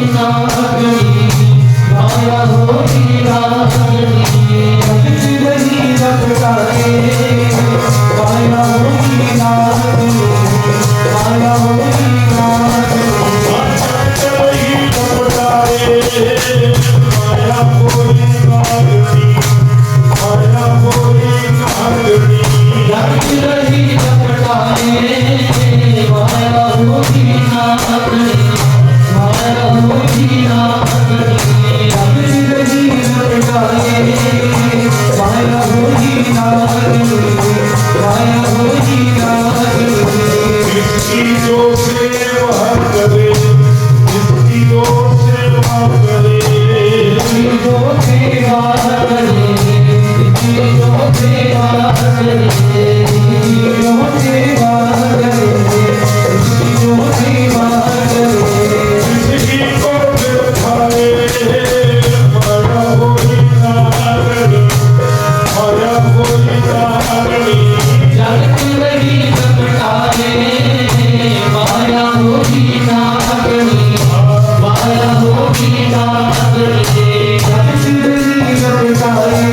Thank you. Thank you.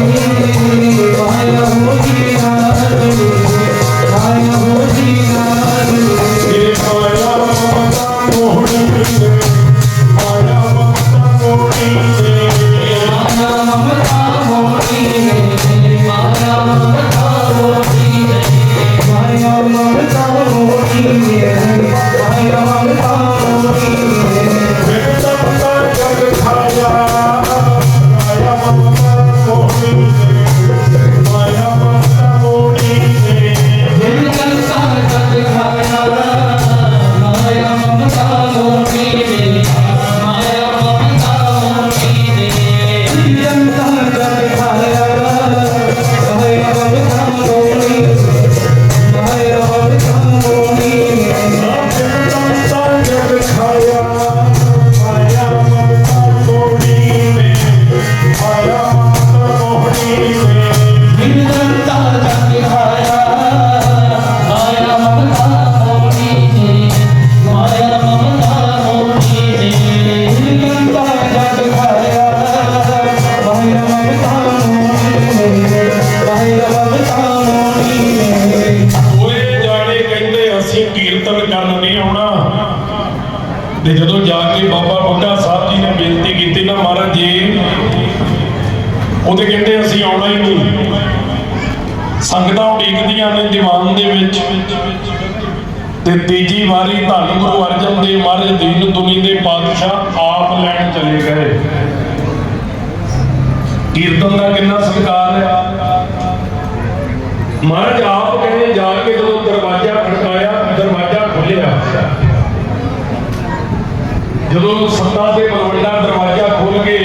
ਜਦੋਂ ਸੱਤਾ ਦੇ ਬਲਵੰਡਾ ਦਰਵਾਜ਼ਾ ਖੁੱਲ ਕੇ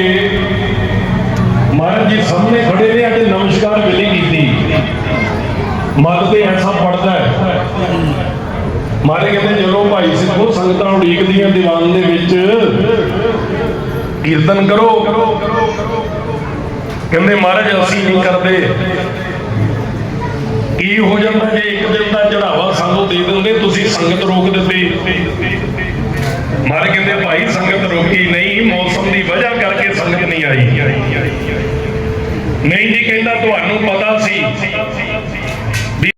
ਮਹਾਰਾਜ ਜੀ ਸਾਹਮਣੇ ਖੜੇ ਨੇ ਅਤੇ ਨਮਸਕਾਰ ਵੇਲੇ ਕੀਤੀ। ਮਨ ਤੇ ਐਸਾ ਪੜਦਾ ਹੈ। ਮਾਰੇ ਕਹਿੰਦੇ, ਜਦੋਂ ਭਾਈ ਸਿੱਖੋ ਸੰਗਤਾਂ ਉਡੀਕਦੀਆਂ ਦੀਵਾਨ ਦੇ ਵਿੱਚ, ਕੀਰਤਨ ਕਰੋ। ਕਹਿੰਦੇ, ਮਹਾਰਾਜ, ਅਸੀਂ ਨਹੀਂ ਕਰਦੇ। ਕੀ ਹੋ ਜਾਂਦਾ ਜੇ ਇੱਕ ਦਿਨ ਦਾ ਚੜਾਵਾ ਸਾਨੂੰ ਦੇ ਦਿੰਦੇ, ਤੁਸੀਂ ਸੰਗਤ ਰੋਕ ਦਿੱਤੀ? ਮਾਰ ਕਹਿੰਦੇ, ਭਾਈ, ਸੰਗਤ ਰੋਕੀ ਨਹੀਂ, ਮੌਸਮ ਦੀ ਵਜ੍ਹਾ ਕਰਕੇ ਸੰਗਤ ਨਹੀਂ ਆਈ। ਨਹੀਂ ਜੀ, ਕਹਿੰਦਾ, ਤੁਹਾਨੂੰ ਪਤਾ ਸੀ ਵੀ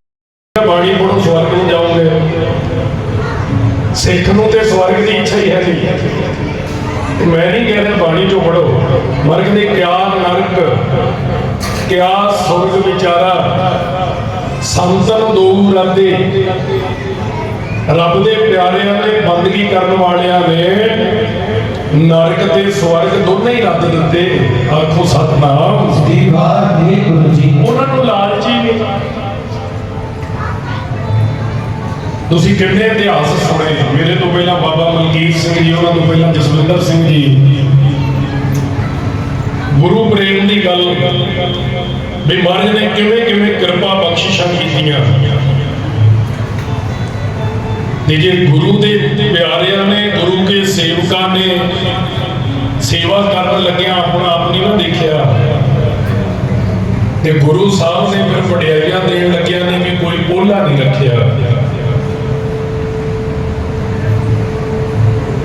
ਬਾਣੀ ਪੜੋ ਸਵਰਗ ਨੂੰ ਜਾਓਗੇ। ਸਿੱਖ ਨੂੰ ਤੇ ਸਵਰਗ ਦੀ ਇੱਛਾ ਹੀ ਹੈ ਨਹੀਂ ਮੈਂ ਨਹੀਂ ਕਹਿੰਦਾ ਬਾਣੀ ਚੋਂ ਪੜੋ ਮਰਗ ਦੇ ਕਿਆ ਨਰਕ, ਕਿਆ ਸੁਰਗ ਵਿਚਾਰਾ, ਸੰਤਨ ਦੋ ਰੱਦੇ ਰੱਬ ਦੇ ਪਿਆਰਿਆਂ ਨੇ ਬੰਦਗੀ ਕਰਨ ਵਾਲਿਆਂ ਨੇ ਨਰਕ ਤੇ ਸਵਰਗ ਦੋਨੇ ਹੀ ਰੱਦ ਦਿੱਤੇ ਆਖੋ ਸਤਨਾਮ। ਸ੍ਰੀ ਵਾਹਿਗੁਰੂ ਜੀ ਉਹਨਾਂ ਨੂੰ ਲਾਲਚੀ ਨਹੀਂ। ਤੁਸੀਂ ਕਿੰਨੇ ਇਤਿਹਾਸ ਸੁਣੇ ਮੇਰੇ ਤੋਂ ਪਹਿਲਾਂ ਬਾਬਾ ਮਲਕੀਤ ਸਿੰਘ ਜੀ ਉਹਨਾਂ ਤੋਂ ਪਹਿਲਾਂ ਜਸਵਿੰਦਰ ਸਿੰਘ ਜੀ। ਗੁਰੂ ਪ੍ਰੇਮ ਦੀ ਗੱਲ ਵੀ ਮਹਾਰਾਜ ਨੇ ਕਿਵੇਂ ਕਿਵੇਂ ਕਿਰਪਾ ਬਖਸ਼ਿਸ਼ਾਂ ਕੀਤੀਆਂ। ਤੇ ਜੇ ਗੁਰੂ ਦੇ ਪਿਆਰਿਆਂ ਨੇ, ਗੁਰੂ ਕੇ ਸੇਵਕਾਂ ਨੇ ਸੇਵਾ ਕਰਨ ਲੱਗਿਆ ਆਪਣਾ ਆਪ ਨਹੀਂ ਨਾ ਦੇਖਿਆ। ਤੇ ਗੁਰੂ ਸਾਹਿਬ ਨੇ ਫਿਰ ਵਡਿਆਈਆਂ ਦੇਣ ਲੱਗਿਆ ਨੇ ਕਿ ਕੋਈ ਪੋਲਾ ਨਹੀਂ ਰੱਖਿਆ।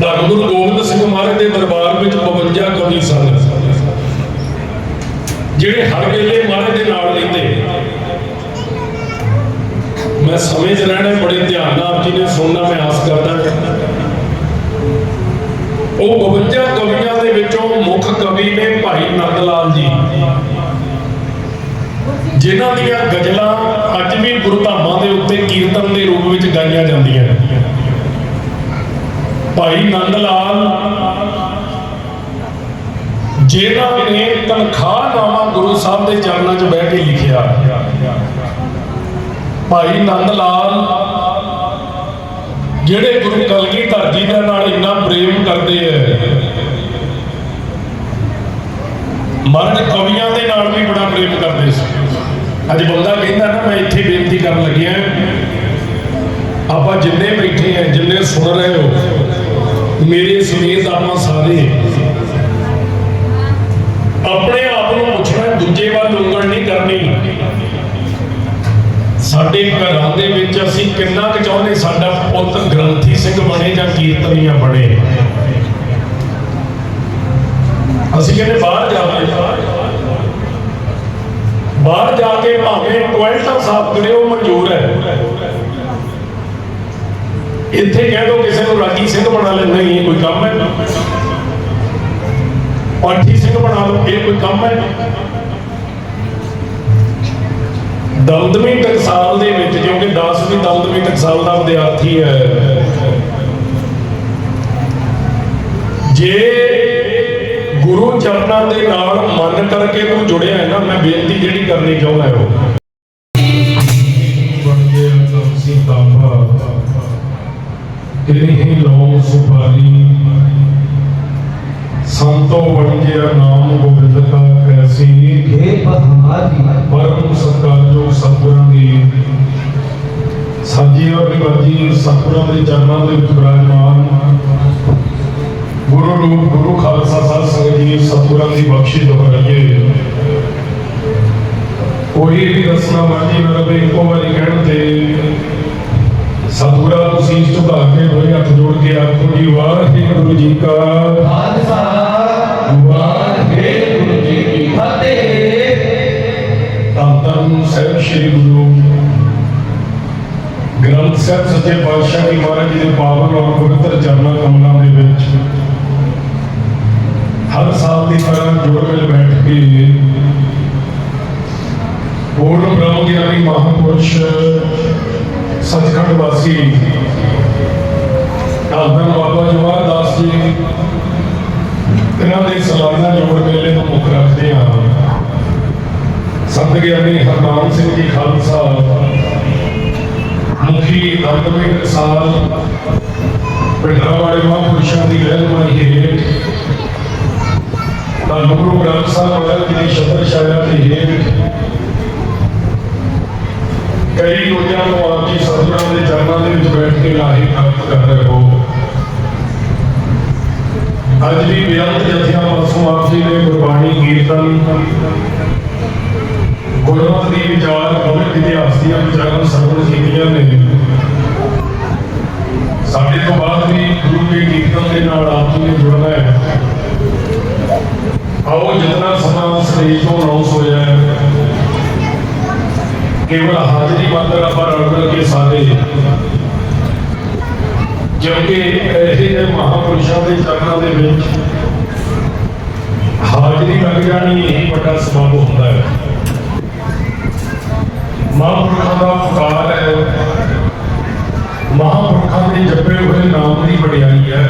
ਤਾਂ ਧੰਨ ਗੁਰੂ ਗੋਬਿੰਦ ਸਿੰਘ ਮਹਾਰਾਜ ਦੇ ਦਰਬਾਰ ਵਿੱਚ 52 ਕਵੀ ਸਨ। ਜਿਹੜੇ ਹਰ ਵੇਲੇ ਮਹਾਰਾਜ ਦੇ ਨਾਲ ਰਹਿੰਦੇ ਮੈਂ ਸਮੇਂ 'ਚ ਰਹਿਣਾ ਬੜੇ ਧਿਆਨ ਨਾਲ ਆਪ ਜੀ ਨੇ ਸੁਣਨਾ, ਮੈਂ ਆਸ ਕਰਦਾ ਉਹ 52 ਕਵੀਆਂ ਦੇ ਵਿੱਚੋਂ ਮੁੱਖ ਕਵੀ ਨੇ ਭਾਈ ਨੰਦ ਲਾਲ ਜੀ। ਜਿਨ੍ਹਾਂ ਦੀਆਂ ਗਜ਼ਲਾਂ ਅੱਜ ਵੀ ਗੁਰਧਾਮਾਂ ਦੇ ਉੱਤੇ ਕੀਰਤਨ ਦੇ ਰੂਪ ਵਿੱਚ ਗਾਈਆਂ ਜਾਂਦੀਆਂ ਨੇ। ਭਾਈ ਨੰਦ ਲਾਲ ਜਿਨ੍ਹਾਂ ਨੇ ਤਨਖਾਹ ਨਾਮਾ ਗੁਰੂ ਸਾਹਿਬ ਦੇ ਚਰਨਾਂ 'ਚ ਬਹਿ ਕੇ ਲਿਖਿਆ। ਭਾਈ ਨੰਦ ਲਾਲ ਜਿਹੜੇ ਗੁਰੂ ਕਲਗੀਧਰ ਜੀ ਦੇ ਨਾਲ ਇੰਨਾ ਪ੍ਰੇਮ ਕਰਦੇ ਐ ਮਰਨ ਕਵੀਆਂ ਦੇ ਨਾਲ ਵੀ ਬੜਾ ਪ੍ਰੇਮ ਕਰਦੇ ਸੀ। ਅੱਜ ਬੰਦਾ ਕਹਿੰਦਾ ਨਾ, ਮੈਂ ਇੱਥੇ ਬੇਨਤੀ ਕਰਨ ਲੱਗਿਆ ਆਪਾਂ ਜਿੰਨੇ ਬੈਠੇ ਆ, ਜਿੰਨੇ ਸੁਣ ਰਹੇ ਹੋ, ਮੇਰੇ ਸਮੇਤ ਆਪਾਂ ਸਾਰੇ। ਆਪਣੇ ਆਪ ਨੂੰ ਪੁੱਛਣਾ ਦੂਜੇ ਵੱਲ ਉਂਗਲ ਨਹੀਂ ਕਰਨੀ ਸਾਡੇ ਘਰਾਂ ਦੇ ਵਿੱਚ ਅਸੀਂ ਕਿੰਨਾ ਕੁ ਚਾਹੁੰਦੇ ਸਾਡਾ ਪੁੱਤ ਗ੍ਰੰਥੀ ਸਿੰਘ ਬਣੇ ਜਾਂ ਕੀਰਤਨੀਆ ਬਣੇ। ਅਸੀਂ ਕਹਿੰਦੇ ਬਾਹਰ ਜਾਵੇ ਬਾਹਰ ਜਾ ਕੇ ਭਾਵੇਂ ਟੋਇਲਟਾਂ ਸਾਫ਼ ਕਰੇ ਉਹ ਮਨਜ਼ੂਰ ਹੈ। ਇੱਥੇ ਕਹਿ ਦੋ ਕਿਸੇ ਨੂੰ ਰਾਗੀ ਸਿੰਘ ਬਣਾ ਲੈ ਨਹੀਂ ਕੋਈ ਕੰਮ ਹੈ। ਪਾਠੀ ਸਿੰਘ ਬਣਾ ਲਓ, ਇਹ ਕੋਈ ਕੰਮ ਹੈ। ਦਮਦਮੀ ਟਕਸਾਲ ਦੇ ਵਿੱਚ, ਕਿਉਂਕਿ 10ਵੀਂ ਦਮਦਮੀ ਟਕਸਾਲ ਦਾ ਵਿਦਿਆਰਥੀ ਹੈ। ਜੇ ਗੁਰੂ ਚਰਨਾਂ ਦੇ ਨਾਲ ਮਨ ਕਰਕੇ ਤੂੰ ਜੁੜਿਆ ਹੈ ਨਾ, ਮੈਂ ਬੇਨਤੀ ਜਿਹੜੀ ਕਰਨੀ ਚਾਹੁੰਦਾ ਹਾਂ ਉਹ। ਬਣ ਗਿਆ ਤੁਲਸੀ ਤਾਂਬਾ ਹੀ ਲੋ ਸੁਪਾਰੀ। ਸੰਤੋ ਬਣ ਨਾਮ ਗੋਬਿੰਦ ਦਾ ਕੈਸੀ ਖੇ ਬਹਾਰੀ ਪਰਮ ਸਤਕਾਰਯੋਗ ਸਤਿਗੁਰਾਂ ਦੀ ਸਾਜੀ ਔਰ ਨਿਵਾਜੀ ਸਤਿਗੁਰਾਂ ਦੇ ਚਰਨਾਂ ਦੇ ਵਿੱਚ ਬਿਰਾਜਮਾਨ ਗੁਰੂ ਰੂਪ ਗੁਰੂ ਖਾਲਸਾ ਸਾਹਿਬ ਸੰਗਤ ਜੀ ਸਤਿਗੁਰਾਂ ਦੀ ਬਖਸ਼ਿਸ਼ ਦੁਹਰਾਈਏ ਕੋਈ ਵੀ ਰਸਨਾ ਵਾਜੀ ਨਾ ਇੱਕੋ ਵਾਰੀ ਕਹਿਣ ਤੇ ਸਤਿਗੁਰਾਂ ਨੂੰ ਸੀਸ ਝੁਕਾ ਕੇ ਹੋਏ ਹੱਥ ਜੋੜ ਕੇ ਆਖੋ ਜੀ ਵਾਹਿਗੁਰੂ ਜੀ ਕਾ ਖਾਲਸਾ। ਵਾਹਿਗੁਰੂ ਜੀ ਕੀ ਫਤਿਹ। ਤਾਂ ਤਨ ਸਹਿਬ ਸ੍ਰੀ ਗੁਰੂ ਗ੍ਰੰਥ ਸਾਹਿਬ ਸੱਚੇ ਪਾਤਸ਼ਾਹ ਜੀ ਮਹਾਰਾਜ ਜੀ ਦੇ ਪਾਵਨ ਔਰ ਪਵਿੱਤਰ ਚਰਨਾਂ ਕਮਲਾਂ ਦੇ ਵਿੱਚ ਹਰ ਸਾਲ ਦੀ ਤਰ੍ਹਾਂ ਜੋੜ ਮਿਲ ਬੈਠ ਕੇ ਪੂਰਨ ਬ੍ਰਹਮ ਗਿਆਨੀ ਮਹਾਂਪੁਰਸ਼ ਸਤਿਖੰਡ ਵਾਸੀ ਵਾਲੇ ਦੀ ਰਹਿਨਮਾਈ ਹੇਠ ਤਾਂ ਗੁਰੂ ਗ੍ਰੰਥ ਸਾਹਿਬ ਮਹਾਰਾਜ ਜੀ ਸ਼ਬਦ ਛਾਇਆ ਦੇ ਹੇਠ ਕਈ ਰੋਜ਼ਾਂ ਨੂੰ ਆਪ ਜੀ ਸਤਿਗੁਰਾਂ ਦੇ ਚਰਨਾਂ ਦੇ ਵਿੱਚ ਬੈਠ ਕੇ ਲਾਹੇ ਪ੍ਰਾਪਤ ਕਰ ਰਹੇ। ਹੋ ਅੱਜ ਵੀ ਬੇਅੰਤ ਜਥਿਆਂ ਪਾਸੋਂ ਆਪ ਜੀ ਨੇ ਗੁਰਬਾਣੀ ਕੀਰਤਨ, ਗੁਰਮਤਿ ਦੀ ਵਿਚਾਰ ਪਵਿੱਤਰ ਇਤਿਹਾਸ ਦੀਆਂ ਵਿਚਾਰਾਂ ਸਰਵਣ ਕੀਤੀਆਂ ਨੇ ਸਾਡੇ ਤੋਂ ਬਾਅਦ ਵੀ ਗੁਰੂ ਦੇ ਕੀਰਤਨ ਦੇ ਨਾਲ ਆਪ ਜੀ ਨੇ ਜੁੜਨਾ ਹੈ ਆਓ ਜਿਤਨਾ ਸਮਾਂ ਸਟੇਜ ਤੋਂ ਅਨਾਉਂਸ ਹੋਇਆ ਕੇਵਲ ਹਾਜ਼ਰੀ ਮੰਦਰ ਆਪਾਂ ਰਲ ਮਿਲ ਕੇ ਸਾਰੇ ਕਿਉਂਕਿ ਇਹ ਜਿਹੇ ਮਹਾਪੁਰਸ਼ਾਂ ਦੇ ਚਰਨਾਂ ਦੇ ਵਿੱਚ ਹਾਜ਼ਰੀ ਲੱਗ ਜਾਣੀ ਇਹ ਵੱਡਾ ਸਬਬ ਹੁੰਦਾ ਹੈ। ਮਹਾਂਪੁਰਖਾਂ ਦਾ ਪੁਕਾਰ ਹੈ। ਮਹਾਂਪੁਰਖਾਂ ਦੇ ਜਪੇ ਹੋਏ ਨਾਮ ਦੀ ਵਡਿਆਈ ਹੈ।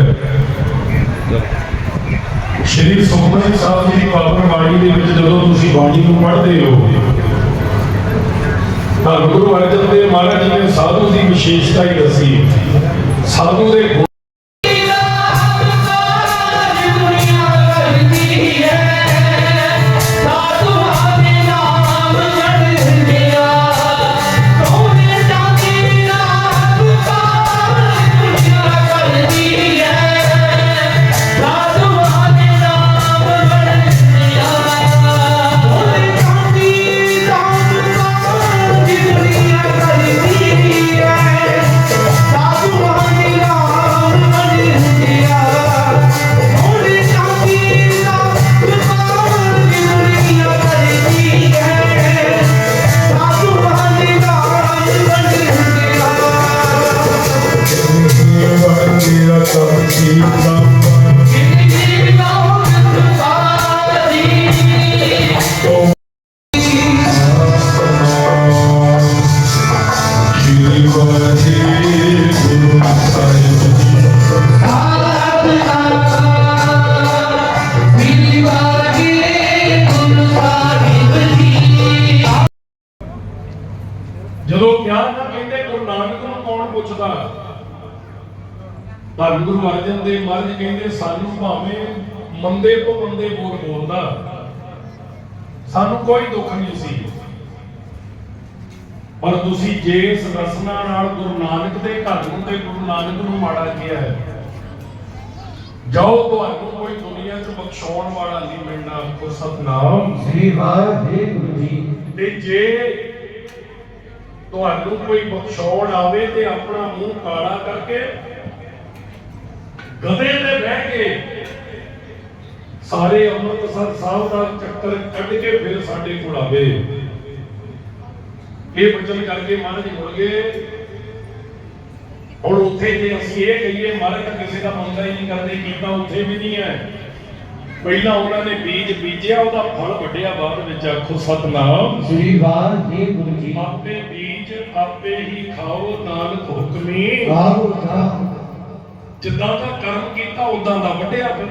ਸ਼੍ਰੀ ਸੁਖਮਨੀ ਸਾਹਿਬ ਜੀ ਦੀ ਪਾਵਨ ਬਾਣੀ ਦੇ ਵਿੱਚ ਜਦੋਂ ਤੁਸੀਂ ਬਾਣੀ ਨੂੰ ਪੜ੍ਹਦੇ ਹੋ, ਤਾਂ ਗੁਰੂ ਅਰਜਨ ਦੇਵ ਮਹਾਰਾਜ ਜੀ ਨੇ ਸਾਧੂ ਦੀ ਵਿਸ਼ੇਸ਼ਤਾ ਹੀ ਦੱਸੀ। ਸਾਧੂ ਦੇ ਧੰਨ ਗੁਰੂ ਅਰਜਨ ਦੇਵ ਮਹਾਰਾਜ ਕਹਿੰਦੇ, ਸਾਨੂੰ ਭਾਵੇਂ ਮੰਦੇ ਤੋਂ ਮੰਦੇ ਬੋਲ ਬੋਲਦਾ। ਸਾਨੂੰ ਕੋਈ ਦੁੱਖ ਨਹੀਂ ਸੀ। ਪਰ ਤੁਸੀਂ ਜੇ ਸਰਸਨਾ ਨਾਲ ਗੁਰੂ ਨਾਨਕ ਦੇ ਘਰ ਨੂੰ ਤੇ ਗੁਰੂ ਨਾਨਕ ਨੂੰ ਮਾੜਾ ਕਿਹਾ ਹੈ ਜਾਓ ਤੁਹਾਨੂੰ ਕੋਈ ਦੁਨੀਆ 'ਚ ਬਖਸ਼ਾਉਣ ਵਾਲਾ ਨਹੀਂ ਮਿਲਣਾ ਕੋ ਸਤਨਾਮ। ਸ੍ਰੀ ਵਾਹਿਗੁਰੂ ਜੀ। ਤੇ ਜੇ ਤੁਹਾਨੂੰ ਕੋਈ ਬਖਸ਼ਾਉਣ ਆਵੇ ਤੇ ਆਪਣਾ ਮੂੰਹ ਕਾਲਾ ਕਰਕੇ ਗਦੇ ਤੇ ਬਹਿ ਕੇ ਸਾਰੇ ਅੰਮ੍ਰਿਤਸਰ ਸਾਹਿਬ ਦਾ ਚੱਕਰ ਕੱਢ ਕੇ ਫਿਰ ਸਾਡੇ ਕੋਲ ਆਵੇ। ਇਹ ਬਚਨ ਕਰਕੇ ਮਹਾਰਾਜ ਮੁੜ ਗਏ ਹੁਣ ਉੱਥੇ ਜੇ ਅਸੀਂ ਇਹ ਕਹੀਏ ਮਹਾਰਾਜ ਕਿਸੇ ਦਾ ਮੰਨਦਾ ਹੀ ਨਹੀਂ ਕਰਦੇ ਕੀਤਾ ਉੱਥੇ ਵੀ ਨਹੀਂ ਹੈ। ਪਹਿਲਾਂ ਉਹਨਾਂ ਨੇ ਬੀਜ ਬੀਜਿਆ ਉਹਦਾ ਫਲ ਵੱਡਿਆ ਬਾਅਦ ਵਿੱਚ ਆਖੋ ਸਤਨਾਮ। ਸ੍ਰੀ ਵਾਹਿਗੁਰੂ ਜੀ ਗੁਰੂ ਜੀ। ਆਪੇ ਬੀਜ ਆਪੇ ਹੀ ਖਾਓ ਨਾਨਕ ਹੁਕਮੀ ਵਾਹਿਗੁਰੂ ਦਾ। ਜਿੱਦਾਂ ਦਾ ਕਰਮ ਕੀਤਾ ਉਦਾਂ ਦਾ ਵੱਡਿਆ ਫਿਰ।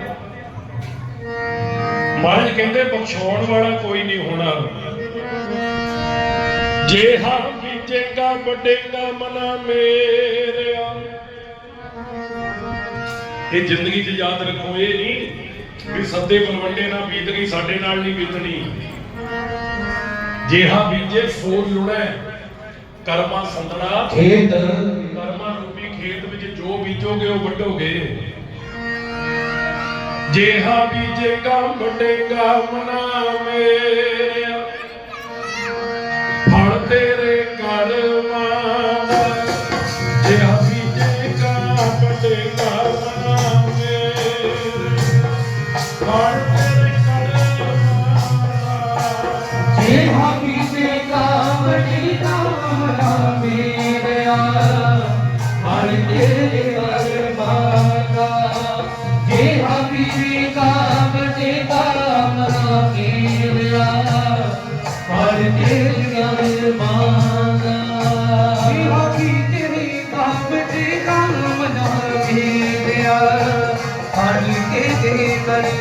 ਮਹਾਰਾਜ ਕਹਿੰਦੇ ਬਖਸ਼ਾਉਣ ਵਾਲਾ ਕੋਈ ਨਹੀਂ ਹੋਣਾ। ਜੇ ਹਾਂ ਬੀਜੇਗਾ ਵੱਡੇਗਾ ਮਨਾ ਮੇਰਿਆ। ਇਹ ਜ਼ਿੰਦਗੀ 'ਚ ਯਾਦ ਰੱਖੋ ਇਹ ਨਹੀਂ ਵੀ ਸੱਦੇ ਬਲਵੰਡੇ ਨਾਲ ਬੀਤ ਗਈ ਸਾਡੇ ਨਾਲ ਨਹੀਂ ਬੀਤਣੀ। ਜੇ ਹਾਂ ਬੀਜੇ ਸੋਲ ਲੁਣਾ। ਕਰਮਾ ਸੰਦੜਾ खेत ਕਰਮਾਂ ਰੂਪੀ ਖੇਤ ਵਿੱਚ ਜੋ ਬੀਜੋਗੇ ਉਹ ਵੱਢੋਗੇ। ਜੇ ਹਾ ਬੀਜੇਗਾ ਵੱਡੇਗਾ ਮਨਾ ਮੇਰਿਆ।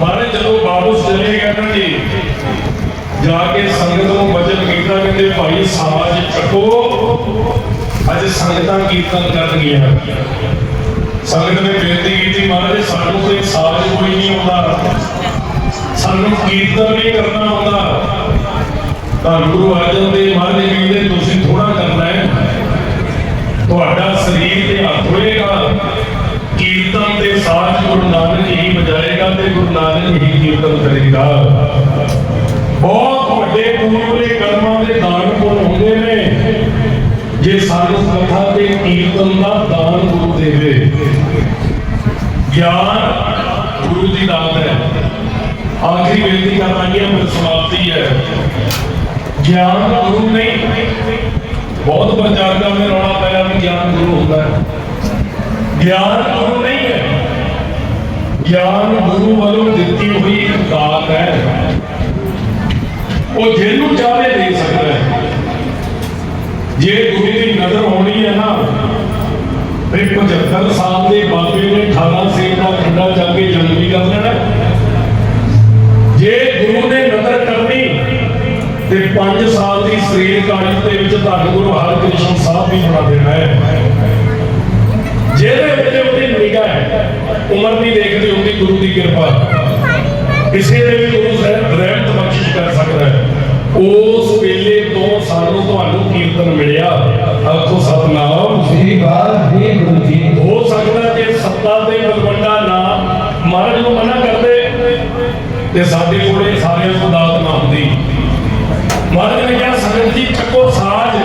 ਮਹਾਰਾਜ ਜਦੋਂ ਵਾਪਸ ਚਲੇ ਗਏ ਨਾ ਜੀ ਜਾ ਕੇ ਸੰਗਤ ਨੂੰ ਬਚਨ ਕੀਤਾ ਕਹਿੰਦੇ, ਭਾਈ ਸਾਜ ਚੱਕੋ ਅੱਜ ਸੰਗਤਾਂ ਕੀਰਤਨ ਕਰਨਗੀਆਂ। ਸੰਗਤ ਨੇ ਬੇਨਤੀ ਕੀਤੀ, ਮਹਾਰਾਜ, ਸਾਨੂੰ ਕੋਈ ਸਾਜ ਕੋਈ ਨਹੀਂ ਆਉਂਦਾ। ਸਾਨੂੰ ਕੀਰਤਨ ਨਹੀਂ ਕਰਨਾ ਆਉਂਦਾ। ਤਾਂ ਗੁਰੂ ਅਰਜਨ ਦੇਵ ਮਹਾਰਾਜ ਕਹਿੰਦੇ, ਤੁਸੀਂ ਥੋੜਾ ਕਰਨਾ ਹੈ। ਤੁਹਾਡਾ ਸਰੀਰ ਤੇ ਹੱਥ ਹੋਏਗਾ। ਕੀਰਤਨ ਦੇ ਗੁਰੂ ਨਾਨਕ ਹੀ ਵਜਾਏਗਾ ਤੇ ਗੁਰੂ ਨਾਨਕ ਹੀ ਕੀਰਤਨ ਕਰੇਗਾ। ਬਹੁਤ ਵੱਡੇ ਪੂਰੇ ਕਰਮਾਂ ਦੇ ਦਾਨ ਪੁੰਨ ਹੁੰਦੇ ਨੇ। ਜੇ ਸਾਨੂੰ ਕਥਾ ਤੇ ਕੀਰਤਨ ਦਾ ਦਾਨ ਗੁਰੂ ਦੇਵੇ। ਗਿਆਨ ਗੁਰੂ ਦੀ ਦਾਤ ਹੈ। ਆਖਰੀ ਬੇਨਤੀ ਕਰਨਾ ਹੈ ਸਮਾਪਤੀ ਹੈ। ਗਿਆਨ ਗੁਰੂ ਨਹੀਂ। ਬਹੁਤ ਪ੍ਰਚਾਰਕਾਂ ਨੇ ਰੌਲਾ ਪਾਇਆ ਵੀ ਗਿਆਨ ਗੁਰੂ ਹੁੰਦਾ ਹੈ। ਗਿਆਨ ਗੁਰੂ ਨਹੀਂ। ਗਿਆਨ ਗੁਰੂ ਵੱਲੋਂ ਦਿੱਤੀ ਹੋਈ ਇੱਕ ਦਾਤ ਹੈ। ਉਹ ਜਿਹਨੂੰ ਚਾਹੇ ਦੇ ਸਕਦਾ ਹੈ। ਜੇ ਗੁਰੂ ਦੀ ਨਜ਼ਰ ਹੋਣੀ ਹੈ ਨਾ, ਫਿਰ 75 ਸਾਲ ਦੇ ਬਾਬੇ ਨੇ 18 ਸੇਬ ਦਾ ਖੰਡਾ ਜਾ ਕੇ ਜਨਮ ਕਰ ਲੈਣਾ ਜੇ ਗੁਰੂ ਨੇ ਨਜ਼ਰ ਕਰਨੀ, ਤੇ 5 ਸਾਲ ਦੀ ਸਰੀਰ ਕਾਲੀ ਦੇ ਵਿੱਚ ਧੰਨ ਗੁਰੂ ਹਰਕ੍ਰਿਸ਼ਨ ਸਾਹਿਬ ਵੀ ਬਣਾ ਦੇਣਾ ਹੈ। ਜਿਹਦੇ ਵਿੱਚ ਉਹਦੀ ਨਿਗਾਹ ਹੈ। ਉਮਰ ਨਹੀਂ ਦੇਖਦੀ ਹੁੰਦੀ ਗੁਰੂ ਦੀ ਕਿਰਪਾ। ਕਿਸੇ ਦੇ ਵੀ ਗੁਰੂ ਸਾਹਿਬ ਰਹਿਮਤ ਬਖਸ਼ਿਸ਼ ਕਰ ਸਕਦਾ ਹੈ। ਉਸ ਵੇਲੇ ਤੋਂ ਸਾਨੂੰ ਤੁਹਾਨੂੰ ਕੀਰਤਨ ਮਿਲਿਆ। ਆਖੋ ਸਤਨਾਮ। ਸ੍ਰੀ ਵਾਹਿਗੁਰੂ ਜੀ ਹੋ ਸਕਦਾ ਕਿ ਸੱਤਾ ਤੇ ਬਲਵੰਡਾ ਨਾ ਮਹਾਰਾਜ ਨੂੰ ਮਨਾ ਕਰਦੇ ਤੇ ਸਾਡੇ ਕੋਲੇ ਸਾਰਿਆਂ ਨੂੰ ਦਾਤ ਨਾ ਹੁੰਦੀ। ਮਹਾਰਾਜ ਨੇ ਕਿਹਾ ਸੰਗਤ ਜੀ ਚੱਕੋ ਸਾਜ।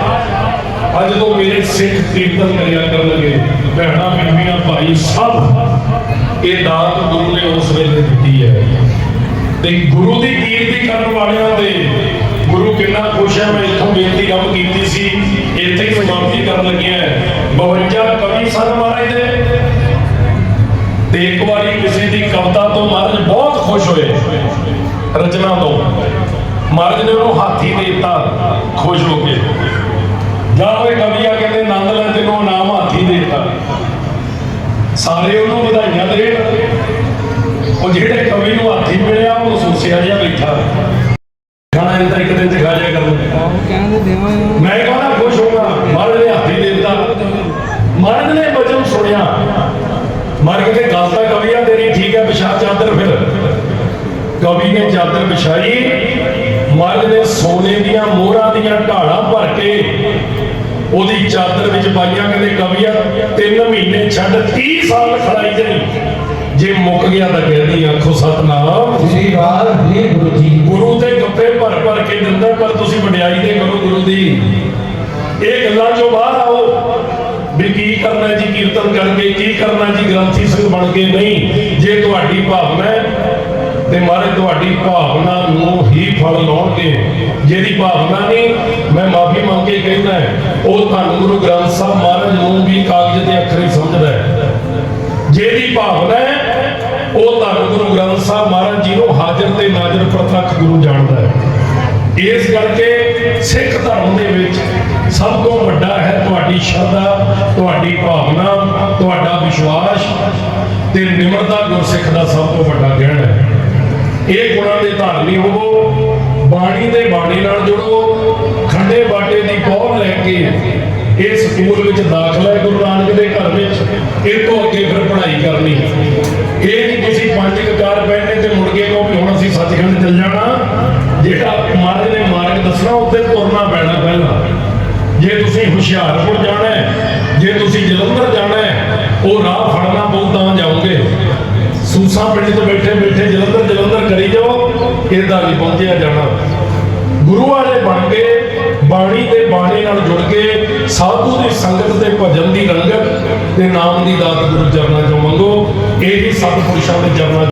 ਅੱਜ ਤੋਂ ਮੇਰੇ ਸਿੱਖ ਕੀਰਤਨ ਕਰਿਆ ਕਰਨਗੇ। ਭੈਣਾਂ ਬੀਬੀਆਂ ਭਾਈ ਸਭ ਇਹ ਦਾਤ ਗੁਰੂ ਨੇ ਉਸ ਵੇਲੇ ਦਿੱਤੀ ਹੈ। ਤੇ ਗੁਰੂ ਦੀ ਕੀਰਤੀ ਕਰਨ ਵਾਲਿਆਂ ਦੇ ਗੁਰੂ ਕਿੰਨਾ ਖੁਸ਼ ਹੈ, ਮੈਂ ਇੱਥੋਂ ਬੇਨਤੀ ਕੰਮ ਕੀਤੀ ਸੀ, ਇੱਥੇ ਹੀ ਸਮਾਪਤੀ ਕਰਨ ਲੱਗਿਆ 52 ਕਵੀ ਸਨ ਮਹਾਰਾਜ ਦੇ। ਤੇ ਇੱਕ ਵਾਰੀ ਕਿਸੇ ਦੀ ਕਵਿਤਾ ਤੋਂ ਮਹਾਰਾਜ ਬਹੁਤ ਖੁਸ਼ ਹੋਏ, ਰਚਨਾ ਤੋਂ। ਮਹਾਰਾਜ ਨੇ ਉਹਨੂੰ ਹਾਥੀ ਦੇ ਦਿੱਤਾ, ਖੁਸ਼ ਹੋ ਕੇ। ਜਾਂ ਉਹ ਕਵੀਆ, ਕਹਿੰਦੇ, ਨੰਦ ਲੈ ਤੈਨੂੰ ਸਾਰੇ ਉਹਨੂੰ ਵਧਾਈਆਂ ਦੇਣ ਉਹ ਜਿਹੜੇ ਕਵੀ ਨੂੰ ਹਾਥੀ ਮਿਲਿਆ, ਉਹ ਸੋਸਿਆ ਜਿਹਾ ਬੈਠਾ। ਖਾਣਾ ਇਹ ਇੱਕ ਦਿਨ ਚ ਜਾਇਆ ਕਰ ਕਹਿੰਦੇ ਦੇਵਾਂ ਮੈਂ ਕਹਿੰਦਾ, ਖੁਸ਼ ਹੋਗਾ ਮਹਾਰਾਜ ਨੇ ਹੱਥੀ ਦੇ ਦਿੱਤਾ। ਮਹਾਰਾਜ ਨੇ ਵਚਨ ਸੁਣਿਆ। ਮਰ ਕੇ ਗੱਲ ਤਾਂ ਕਵੀਆਂ ਤੇਰੀ ਠੀਕ ਹੈ ਵਿਛਾ ਚਾਦਰ ਫਿਰ। ਕਵੀ ਨੇ ਚਾਦਰ ਵਿਛਾਈ। ਮਰਦ ਨੇ ਸੋਨੇ ਦੀਆਂ ਮੋਹਰਾਂ ਦੀਆਂ ਢਾਲਾਂ ਭਰ ਕੇ ਉਹਦੀ ਚਾਦਰ ਵਿੱਚ ਪਾਈਆਂ ਕਹਿੰਦੇ ਕਵੀਆ ਤਿੰਨ ਮਹੀਨੇ ਛੱਡ 30 ਸਾਲ ਖੜਾਈ ਜਾਈ ਜੇ ਮੁੱਕ ਗਿਆ ਤਾਂ ਕਹਿੰਦੀ ਆਖੋ ਸਤਨਾਮ। ਸ੍ਰੀ ਵਾਹਿਗੁਰੂ ਜੀ। ਗੁਰੂ ਦੇ ਗੱਪੇ ਭਰ ਭਰ ਕੇ ਦਿੰਦਾ ਪਰ ਤੁਸੀਂ ਵਡਿਆਈ ਦੇ ਕਰੋ ਗੁਰੂ ਦੀ। ਇਹ ਗੱਲਾਂ ਚੋਂ ਬਾਹਰ ਆਓ ਵੀ ਕੀ ਕਰਨਾ ਜੀ ਕੀਰਤਨ ਕਰਕੇ ਕੀ ਕਰਨਾ ਜੀ ਗ੍ਰੰਥੀ ਸਿੰਘ ਬਣ ਕੇ ਨਹੀਂ। ਜੇ ਤੁਹਾਡੀ ਭਾਵਨਾ ਹੈ ਤੇ ਮਾਰੇ ਤੁਹਾਡੀ ਭਾਵਨਾ ਨੂੰ ਫਲ ਲਾਉਣਗੇ ਜਿਹਦੀ ਭਾਵਨਾ ਨਹੀਂ ਮੈਂ ਮਾਫੀ ਮੰਗ ਕੇ ਕਹਿੰਦਾ ਉਹ ਧੰਨ ਗੁਰੂ ਗ੍ਰੰਥ ਸਾਹਿਬ ਮਹਾਰਾਜ ਨੂੰ ਵੀ ਕਾਗਜ਼ ਦੇ ਅੱਖਰ ਹੀ ਸਮਝਦਾ ਹੈ। ਜਿਹਦੀ ਭਾਵਨਾ ਉਹ ਧੰਨ ਗੁਰੂ ਗ੍ਰੰਥ ਸਾਹਿਬ ਮਹਾਰਾਜ ਜੀ ਨੂੰ ਹਾਜ਼ਰ ਤੇ ਨਾਜ਼ਰ ਪ੍ਰਤੱਖ ਗੁਰੂ ਜਾਣਦਾ ਹੈ। ਇਸ ਕਰਕੇ ਸਿੱਖ ਧਰਮ ਦੇ ਵਿੱਚ ਸਭ ਤੋਂ ਵੱਡਾ ਹੈ ਤੁਹਾਡੀ ਸ਼ਰਧਾ, ਤੁਹਾਡੀ ਭਾਵਨਾ, ਤੁਹਾਡਾ ਵਿਸ਼ਵਾਸ ਤੇ ਨਿਮਰਤਾ ਗੁਰਸਿੱਖ ਦਾ ਸਭ ਤੋਂ ਵੱਡਾ ਗਹਿਣਾ ਹੈ। ਇਹ ਗੁਣਾਂ ਦੇ ਧਾਰਨੀ ਹੋਵੋ ਬਾਣੀ ਦੇ ਬਾਣੀ ਨਾਲ ਜੁੜੋ, ਖੰਡੇ ਬਾਟੇ ਦੀ ਪਹੁੰਚ ਲੈ ਕੇ ਇਹ ਸਕੂਲ ਵਿੱਚ ਦਾਖਲਾ ਹੈ ਗੁਰੂ ਨਾਨਕ ਦੇ ਘਰ ਵਿੱਚ। ਇਹ ਤੋਂ ਅੱਗੇ ਫਿਰ ਪੜ੍ਹਾਈ ਕਰਨੀ। ਇਹ ਨਹੀਂ ਤੁਸੀਂ ਪੰਜ ਕਕਾਰ ਪਹਿਨੇ ਤੇ ਮੁੜ ਕੇ ਕਹੋ ਵੀ ਹੁਣ ਅਸੀਂ ਸੱਚਖੰਡ ਚੱਲ ਜਾਣਾ। ਜਿਹੜਾ ਮਹਾਰਾਜ ਨੇ ਮਾਰਗ ਦੱਸਣਾ ਉੱਤੇ ਤੁਰਨਾ ਪੈਣਾ ਪਹਿਲਾਂ। ਜੇ ਤੁਸੀਂ ਹੁਸ਼ਿਆਰਪੁਰ ਜਾਣਾ ਹੈ, ਜੇ ਤੁਸੀਂ ਜਲੰਧਰ ਜਾਣਾ ਹੈ, ਉਹ ਰਾਹ ਫੜਨਾ ਬਹੁਤ ਤਾਂ ਜਾਓਗੇ। ਸੂਸਾ ਪਿੰਡ ਤੋਂ ਬੈਠੇ ਬੈਠੇ ਜਲੰਧਰ ਇਹਦਾ ਨਹੀਂ ਪਹੁੰਚਿਆ ਜਾਣਾ। ਗੁਰੂ ਵਾਲੇ ਬਣ ਕੇ, ਬਾਣੀ ਤੇ ਬਾਣੀ ਨਾਲ ਜੁੜ ਕੇ, ਸਾਧੂ ਦੀ ਸੰਗਤ ਤੇ ਭਜਨ ਦੀ ਰੰਗਤ ਤੇ ਨਾਮ ਦੀ ਦਾਤ ਗੁਰੂ ਚਰਨਾਂ ਚੋਂ ਮੰਗੋ। ਇਹ ਹੀ ਸਤਿਪੁਰਸ਼ਾਂ ਦੇ ਚਰਨਾਂ